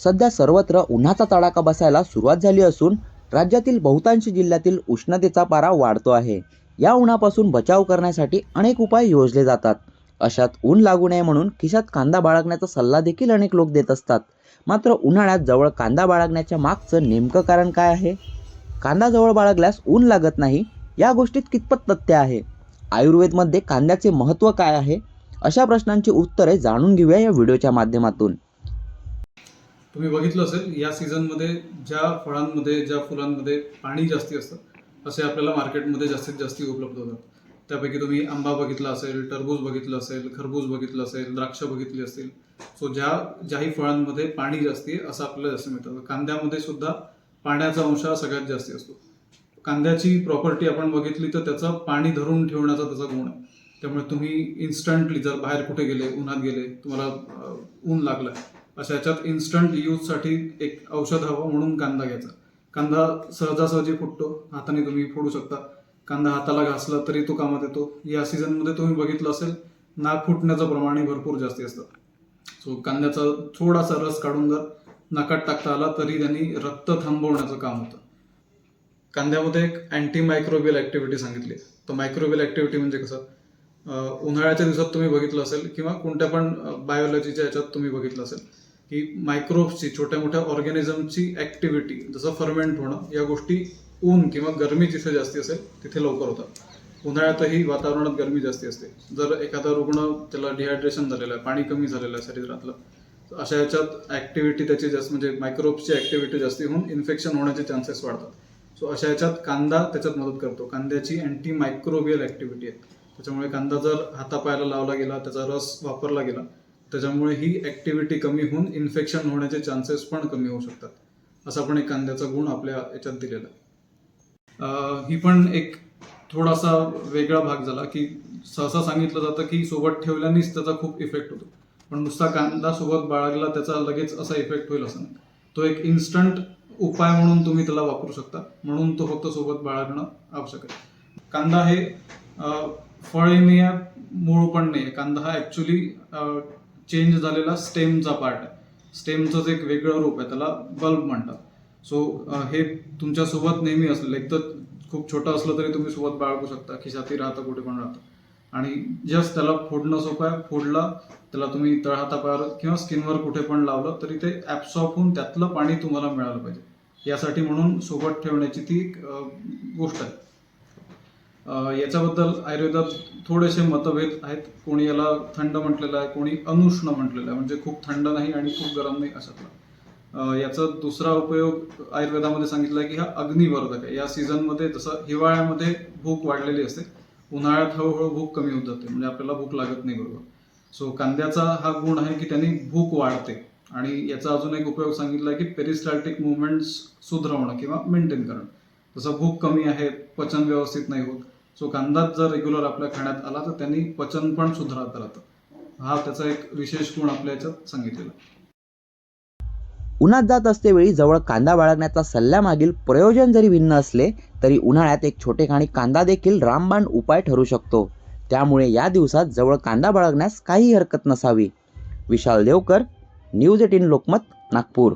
सध्या सर्वत्र उन्हाचा तडाखा बसायला सुरुवात झाली असून राज्यातील बहुतांश जिल्ह्यातील उष्णतेचा पारा वाढतो आहे. या उन्हापासून बचाव करण्यासाठी अनेक उपाय योजले जातात. अशात ऊन लागू नये म्हणून खिशात कांदा बाळगण्याचा सल्ला देखील अनेक लोक देत असतात. मात्र उन्हाळ्यात जवळ कांदा बाळगण्याच्या मागचं नेमकं कारण काय आहे? कांदा जवळ बाळगल्यास ऊन लागत नाही या गोष्टीत कितपत तथ्य आहे? आयुर्वेदमध्ये कांद्याचे महत्त्व काय आहे? अशा प्रश्नांची उत्तरे जाणून घेऊया या व्हिडिओच्या माध्यमातून. तुम्ही बघितलं असेल या सीझनमध्ये ज्या फळांमध्ये ज्या फुलांमध्ये पाणी जास्ती असतं असे आपल्याला मार्केटमध्ये जास्तीत जास्त उपलब्ध होतात. त्यापैकी तुम्ही आंबा बघितला असेल टरबूज बघितलं असेल खरबूज बघितलं असेल द्राक्ष बघितली असतील सो ज्या ज्याही फळांमध्ये पाणी जास्ती आहे असं आपल्याला जास्त मिळतं. कांद्यामध्ये सुद्धा पाण्याचा अंश हा सगळ्यात जास्ती असतो. कांद्याची प्रॉपर्टी आपण बघितली तर त्याचं पाणी धरून ठेवण्याचा त्याचा गुण आहे. त्यामुळे तुम्ही इन्स्टंटली जर बाहेर कुठे गेले उन्हात गेले तुम्हाला ऊन लागलं अशा याच्यात इन्स्टंट यूजसाठी एक औषध हवं म्हणून कांदा घ्यायचा. कांदा सहजासहजी फुटतो हाताने तुम्ही फोडू शकता. कांदा हाताला घासला तरी तो कामात येतो. या सीझनमध्ये तुम्ही बघितलं असेल नाक फुटण्याचं प्रमाणही भरपूर जास्ती असतं. सो कांद्याचा थोडासा रस काढून जर नाकात टाकता आला तरी त्यांनी रक्त थांबवण्याचं काम होतं. कांद्यामध्ये एक अँटी मायक्रोबियल ऍक्टिव्हिटी सांगितली. तर मायक्रोबियल ऍक्टिव्हिटी म्हणजे कसं? उन्हाळ्याच्या दिवसात तुम्ही बघितलं असेल किंवा कोणत्या पण बायोलॉजीच्या याच्यात तुम्ही बघितलं असेल. की मायक्रोब्सची छोट्या मोठ्या ऑर्गॅनिझमची ऍक्टिव्हिटी जसं फर्मेंट होणं या गोष्टी ऊन किंवा गरमी जिथे जास्ती असेल तिथे लवकर होतात. उन्हाळ्यातही वातावरणात गरमी जास्ती असते. जर एखादा रुग्ण त्याला डिहायड्रेशन झालेलं आहे पाणी कमी झालेलं आहे शरीरातलं अशा याच्यात ऍक्टिव्हिटी त्याची जास्त म्हणजे मायक्रोब्सची ऍक्टिव्हिटी जास्ती होऊन इन्फेक्शन होण्याचे चान्सेस वाढतात. सो अशा याच्यात कांदा त्याच्यात मदत करतो. कांद्याची अँटी मायक्रोबियल ऍक्टिव्हिटी आहे. त्याच्यामुळे कांदा जर हातापायाला लावला गेला त्याचा रस वापरला गेला त्याच्यामुळे ही ऍक्टिव्हिटी कमी होऊन इन्फेक्शन होण्याचे चान्सेस पण कमी होऊ शकतात. असा पण एक कांद्याचा गुण आपल्या याच्यात दिलेला आहे. ही पण एक थोडासा वेगळा भाग झाला की सहसा सांगितलं जातं की सोबत ठेवल्यानेच त्याचा खूप इफेक्ट होतो. पण नुसता कांदा सोबत बाळगला त्याचा लगेच असा इफेक्ट होईल असं नाही. तो एक इन्स्टंट उपाय म्हणून तुम्ही त्याला वापरू शकता. म्हणून तो फक्त सोबत बाळगणं आवश्यक आहे. कांदा हे अं, फळही नाही आहे मूळ पण नाही आहे कांदा हा ॲक्च्युली चेंज झालेला स्टेमचा पार्ट आहे. स्टेमचंच एक वेगळं रूप आहे त्याला बल्ब म्हणतात. सो हे तुमच्यासोबत नेहमी असलेलं एक तर खूप छोटं असलं तरी तुम्ही सोबत बाळगू शकता खिशातही राहतं कुठे पण राहतं. आणि जस्ट त्याला फोडणं सोपं आहे. फोडला त्याला तुम्ही तळहातापायावर किंवा स्किनवर कुठे पण लावलं तरी ते ॲप्सॉप होऊन त्यातलं पाणी तुम्हाला मिळालं पाहिजे. यासाठी म्हणून सोबत ठेवण्याची ती एक गोष्ट आहे. याच्याबद्दल आयुर्वेदात थोडेसे मतभेद आहेत. कोणी याला थंड म्हटलेलं आहे कोणी अनुष्ण म्हटलेलं आहे. म्हणजे खूप थंड नाही आणि खूप गरम नाही अशातला याचा दुसरा उपयोग आयुर्वेदामध्ये सांगितला आहे की हा अग्निवर्धक आहे. या सीझनमध्ये जसं हिवाळ्यामध्ये भूक वाढलेली असते उन्हाळ्यात हळूहळू भूक कमी होत जाते. म्हणजे आपल्याला भूक लागत नाही बरोबर. सो कांद्याचा हा गुण आहे की त्यांनी भूक वाढते. आणि याचा अजून एक उपयोग सांगितला आहे की पेरिस्टॅल्टिक मुवमेंट्स सुधरवणं किंवा मेंटेन करणं. जसं भूक कमी आहे पचन व्यवस्थित नाही होत. सो कांदाच जर रेग्युलर आपल्या खाण्यात आला तर त्यांनी पचन पण सुधारत राहतं. हा त्याचा एक विशेष गुण आपल्या याच्यात सांगितलेला उन्हात जात असतेवेळी जवळ कांदा बाळगण्याचा सल्ल्यामागील प्रयोजन जरी भिन्न असले तरी उन्हाळ्यात एक छोटे छोटेखानी कांदा देखील रामबाण उपाय ठरू शकतो. त्यामुळे या दिवसात जवळ कांदा बाळगण्यास काही हरकत नसावी. Vishal Devkar news eighteen Lokmat Nagpur.